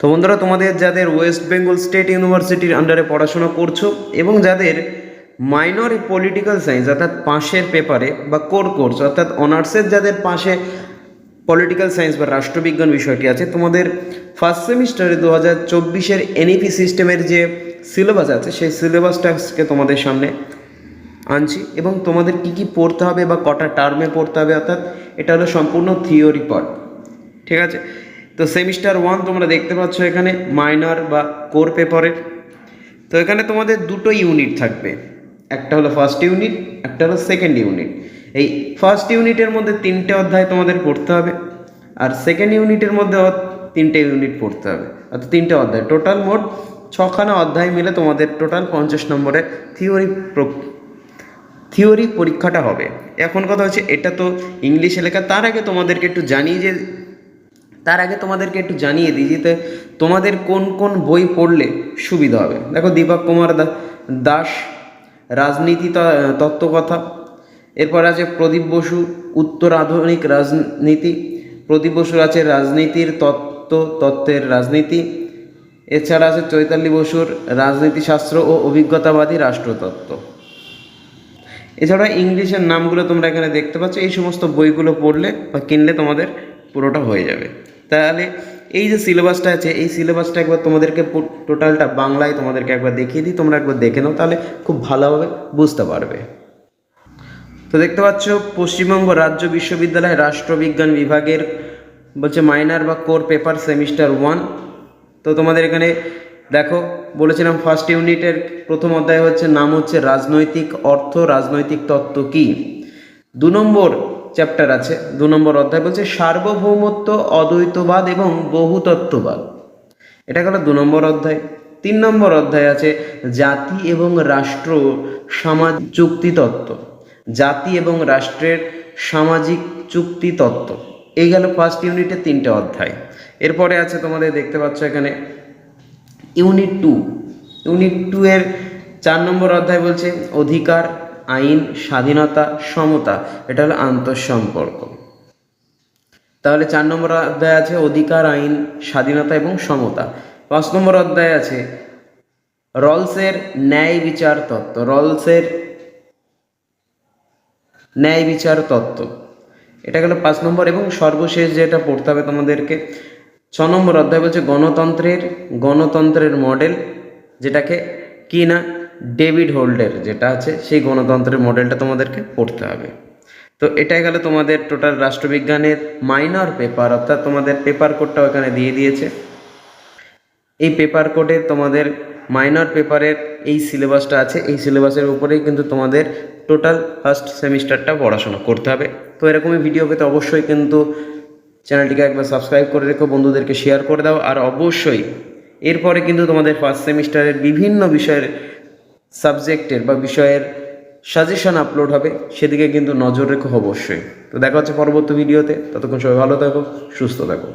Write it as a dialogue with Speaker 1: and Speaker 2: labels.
Speaker 1: তো বন্ধুরা, তোমাদের যাদের ওয়েস্ট বেঙ্গল স্টেট ইউনিভার্সিটির আন্ডারে পড়াশোনা করছ এবং যাদের মাইনর পলিটিক্যাল সায়েন্স অর্থাৎ পাশের পেপারে বা কোর কোর্স অর্থাৎ অনার্সের যাদের পাশে পলিটিক্যাল সায়েন্স বা রাষ্ট্রবিজ্ঞান বিষয়টি আছে, তোমাদের ফার্স্ট সেমিস্টারে দু হাজার চব্বিশের এনইপি সিস্টেমের যে সিলেবাস আছে, সেই সিলেবাসটা আজকে তোমাদের সামনে আনছি এবং তোমাদের কি কি পড়তে হবে বা কটা টার্মে পড়তে হবে, অর্থাৎ এটা হলো সম্পূর্ণ থিওরি পার্ট ঠিক আছে? তো সেমিস্টার ওয়ান তোমরা দেখতে পাচ্ছ এখানে মাইনর বা কোর পেপারের তো এখানে তোমাদের দুটো ইউনিট থাকবে। একটা হলো ফার্স্ট ইউনিট একটা হলো সেকেন্ড ইউনিট এই ফার্স্ট ইউনিটের মধ্যে তিনটে অধ্যায় তোমাদের পড়তে হবে আর সেকেন্ড ইউনিটের মধ্যে তিনটে ইউনিট পড়তে হবে। অর্থাৎ তিনটে অধ্যায়। টোটাল মোট ছখানা অধ্যায় মিলে তোমাদের টোটাল পঞ্চাশ নম্বরের থিওরি থিওরি পরীক্ষাটা হবে। এখন কথা হচ্ছে, এটা তো ইংলিশে লেখা, তার আগে তোমাদেরকে একটু জানিয়ে যে তার আগে তোমাদেরকে একটু জানিয়ে দিই যে তোমাদের কোন কোন বই পড়লে সুবিধা হবে? দেখো দীপক কুমার দাস, রাজনীতি তত্ত্বকথা, এরপর আছে প্রদীপ বসু, উত্তর আধুনিক রাজনীতি, প্রদীপ বসুর আছে রাজনীতির তত্ত্ব, তত্ত্বের রাজনীতি, এছাড়া আছে চৈতালি বসুর রাজনীতিশাস্ত্র ও অভিজ্ঞতাবাদী রাষ্ট্রতত্ত্ব। এছাড়া ইংলিশের নামগুলো তোমরা এখানে দেখতে পাচ্ছ, এই সমস্ত বইগুলো পড়লে বা কিনলে তোমাদের পুরোটা হয়ে যাবে। তাহলে এই যে সিলেবাসটা আছে, এই সিলেবাসটা একবার তোমাদেরকে টোটালটা বাংলায় তোমাদেরকে একবার দেখিয়ে দিই, তোমরা একবার দেখে নাও, তাহলে খুব ভালোভাবে বুঝতে পারবে। তো দেখতে পাচ্ছ, পশ্চিমবঙ্গ রাজ্য বিশ্ববিদ্যালয় রাষ্ট্রবিজ্ঞান বিভাগের বলছে মাইনার বা কোর পেপার সেমিস্টার ওয়ান তো তোমাদের এখানে দেখো, বলেছিলাম ফার্স্ট ইউনিটের প্রথম অধ্যায় হচ্ছে, নাম হচ্ছে রাজনৈতিক অর্থ, রাজনৈতিক তত্ত্ব কি? দু নম্বর চ্যাপ্টার আছে, দু নম্বর অধ্যায় বলছে, সার্বভৌমত্ব, অদ্বৈতবাদ এবং বহুতত্ত্ববাদ। এটা গেল দু নম্বর অধ্যায়। তিন নম্বর অধ্যায় আছে, জাতি এবং রাষ্ট্র সমাজ চুক্তিতত্ত্ব। জাতি এবং রাষ্ট্রের সামাজিক চুক্তি তত্ত্ব এই গেল ফার্স্ট ইউনিটের তিনটে অধ্যায়। এরপরে আছে তোমাদের দেখতে পাচ্ছ এখানে ইউনিট টু ইউনিট টু এর চার নম্বর অধ্যায় বলছে, অধিকার আইন, স্বাধীনতা, সমতা, এটা হলো আন্তঃসম্পর্ক। তাহলে চার নম্বর অধ্যায় আছে অধিকার, আইন, স্বাধীনতা এবং সমতা। পাঁচ নম্বর অধ্যায় আছে রলসের ন্যায় বিচার তত্ত্ব। রলসের ন্যায় বিচার তত্ত্ব। এটা গেল পাঁচ নম্বর এবং সর্বশেষ যেটা পড়তে হবে তোমাদেরকে। ছ নম্বর অধ্যায় বলছে গণতন্ত্রের গণতন্ত্রের মডেল যেটাকে কি না? ডেভিড হোল্ডের, যেটা আছে সেই গণতন্ত্রের মডেলটা তোমাদেরকে পড়তে হবে। তো এটাই গেল তোমাদের টোটাল রাষ্ট্রবিজ্ঞানের মাইনর পেপার, অর্থাৎ তোমাদের পেপার কোডটাও এখানে দিয়ে দিয়েছে। এই পেপার কোডে তোমাদের মাইনর পেপারের এই সিলেবাসটা আছে, এই সিলেবাসের উপরেই কিন্তু তোমাদের টোটাল ফার্স্ট সেমিস্টারটা পড়াশোনা করতে হবে। তো এরকমই ভিডিও পেতে অবশ্যই কিন্তু চ্যানেলটিকে একবার সাবস্ক্রাইব করে রেখো, বন্ধুদেরকে শেয়ার করে দাও। আর অবশ্যই এরপরে কিন্তু তোমাদের ফার্স্ট সেমিস্টারের বিভিন্ন বিষয়ের সাবজেক্টের বা বিষয়ের সাজেশন আপলোড হবে, সেদিকে কিন্তু নজর রেখো অবশ্যই। তো দেখা হচ্ছে পরবর্তী ভিডিওতে ততক্ষণ সবাই ভালো থাকো, সুস্থ থাকো।